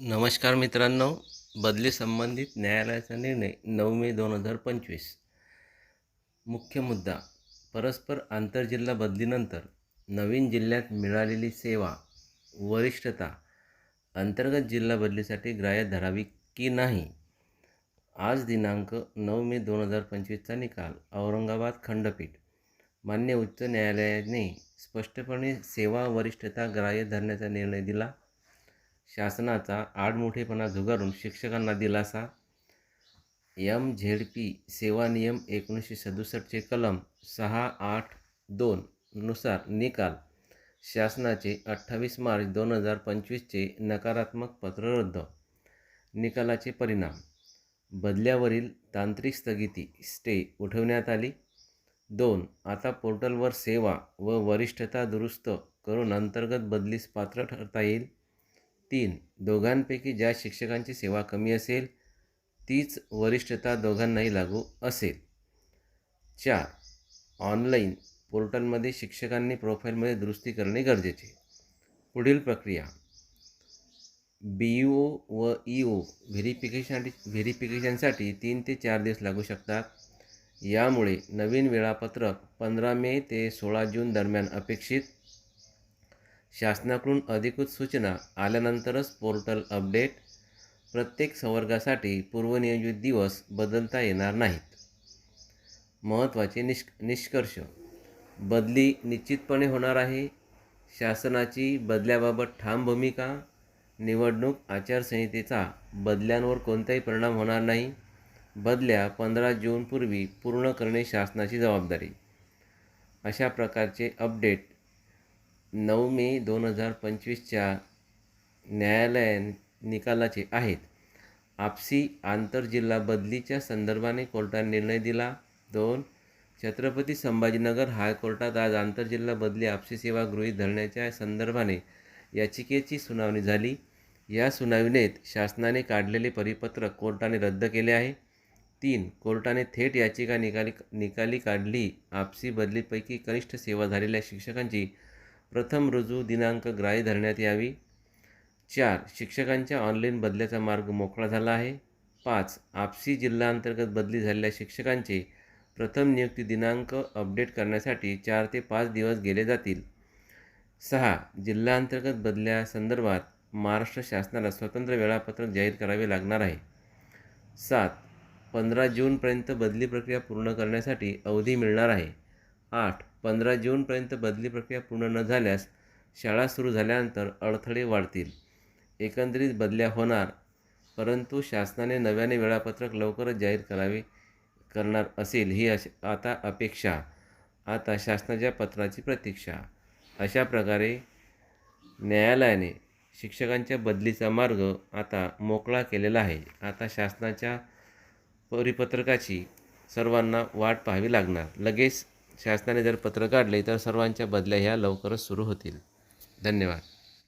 नमस्कार मित्रांनो बदली संबंधित न्यायालयाचा निर्णय नऊ मे दोन हजार पंचवीस. मुख्य मुद्दा परस्पर आंतरजिल्हा बदलीनंतर नवीन जिल्ह्यात मिळालेली सेवा वरिष्ठता अंतर्गत जिल्हा बदलीसाठी ग्राह्य धरावी की नाही? आज दिनांक नऊ मे दोन हजार पंचवीसचा निकाल औरंगाबाद खंडपीठ. मान्य उच्च न्यायालयाने स्पष्टपणे सेवा वरिष्ठता ग्राह्य धरण्याचा निर्णय दिला. शासनाचा आडमोठेपणा झुगारून शिक्षकांना दिलासा. एम झेड पी सेवा नियम एकोणीसशे सदुसष्टचे कलम सहा आठ दोन नुसार निकाल. शासनाचे अठ्ठावीस मार्च दोन हजार पंचवीसचे नकारात्मक पत्र रद्द. निकालाचे परिणाम. बदल्यावरील तांत्रिक स्थगिती स्टे उठवण्यात आली. दोन आता पोर्टलवर सेवा व वरिष्ठता दुरुस्त करून अंतर्गत बदलीस पात्र ठरता येईल. तीन. दोघांपैकी ज्या शिक्षकांची सेवा कमी असेल तीच वरिष्ठता दोघांनाही लागू असेल. चार. ऑनलाईन पोर्टलमध्ये शिक्षकांनी प्रोफाईलमध्ये दुरुस्ती करणे गरजेचे. पुढील प्रक्रिया. बी ओ व ई ओ व्हेरिफिकेशन व्हेरिफिकेशनसाठी तीन ते चार दिवस लागू शकतात. यामुळे नवीन वेळापत्रक पंधरा मे ते सोळा जून दरम्यान अपेक्षित शासनाकडून अधिकृत सूचना आल्यानंतरच पोर्टल अपडेट प्रत्येक संवर्गासाठी पूर्वनियोजित दिवस बदलता येणार नाहीत. महत्त्वाचे निष्क निष्कर्ष. बदली निश्चितपणे होणार आहे. शासनाची बदल्याबाबत ठाम भूमिका निवडणूक आचारसंहितेचा बदल्यांवर कोणताही परिणाम होणार नाही. बदल्या पंधरा जूनपूर्वी पूर्ण करणे शासनाची जबाबदारी. अशा प्रकारचे अपडेट नऊ मे दोन हजार पंचवीसच्या न्यायालयीन निकालाचे आहेत. आपसी आंतरजिल्हा बदलीच्या संदर्भाने कोर्टाने निर्णय दिला. दोन छत्रपती संभाजीनगर हायकोर्टात आज आंतरजिल्हा बदली आपसी सेवा गृहीत धरण्याच्या संदर्भाने याचिकेची सुनावणी झाली. या सुनावणीत शासनाने काढलेले परिपत्रक कोर्टाने रद्द केले आहे. तीन कोर्टाने थेट याचिका निकाली निकाली काढली. आपसी बदलीपैकी कनिष्ठ सेवा झालेल्या शिक्षकांची प्रथम रुजू दिनांक ग्राह्य धरण्यात यावी. चार शिक्षकांच्या ऑनलाईन बदल्याचा मार्ग मोकळा झाला आहे. पाच आपसी जिल्हाअंतर्गत बदली झालेल्या शिक्षकांचे प्रथम नियुक्ती दिनांक अपडेट करण्यासाठी चार ते पाच दिवस गेले जातील. सहा जिल्हाअंतर्गत बदल्यासंदर्भात महाराष्ट्र शासनाला स्वतंत्र वेळापत्रक जाहीर करावे लागणार आहे. सात पंधरा जूनपर्यंत बदली प्रक्रिया पूर्ण करण्यासाठी अवधी मिळणार आहे. आठ पंधरा जूनपर्यंत बदली प्रक्रिया पूर्ण न झाल्यास शाळा सुरू झाल्यानंतर अडथळे वाढतील. एकंदरीत बदल्या होणार परंतु शासनाने नव्याने वेळापत्रक लवकरच जाहीर करावे करणार असेल ही अश आता अपेक्षा. आता शासनाच्या पत्राची प्रतीक्षा. अशा प्रकारे न्यायालयाने शिक्षकांच्या बदलीचा मार्ग आता मोकळा केलेला आहे. आता शासनाच्या परिपत्रकाची सर्वांना वाट पाहावी लागणार. लगेच शासनाने जर पत्र काढले तर सर्वांच्या बदल्या ह्या लवकरच सुरू होतील. धन्यवाद.